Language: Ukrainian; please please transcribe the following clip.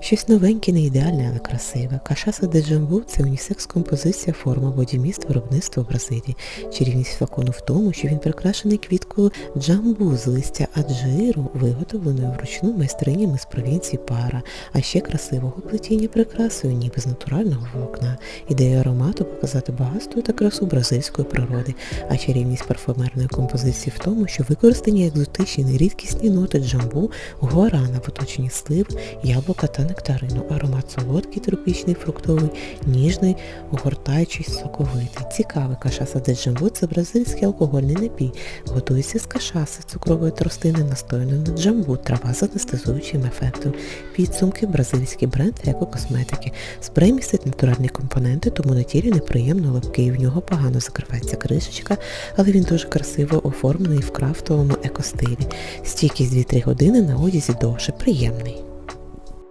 Щось новеньке, не ідеальне, але красиве. Кашаса де джамбу – це унісекс композиція, форма, бодіміст, виробництво Бразилії. Чарівність флакону в тому, що він прикрашений квіткою джамбу з листя аджиру, виготовленою вручну майстринями з провінції Пара, а ще красивого плетіння прикрасою, ніби з натурального волокна. Ідея аромату показати багатство та красу бразильської природи, а чарівність парфумерної композиції в тому, що використані екзотичні нерідкісні ноти джамбу, гуарана в оточенні слив, яблука та нектарину. Аромат солодкий, тропічний, фруктовий, ніжний, огортаючий, соковитий. Цікавий кашаса де джамбу – це бразильський алкогольний напій. Готується з кашаси, цукрової тростини, настояної на джамбу, трава з анестезуючим ефектом. Підсумки, бразильський бренд екокосметики. Спрей містить натуральні компоненти, тому на тілі неприємно липкий, в нього погано закривається кришечка, але він дуже красиво оформлений в крафтовому екостилі. Стійкість 2-3 години на одязі довше, приємний.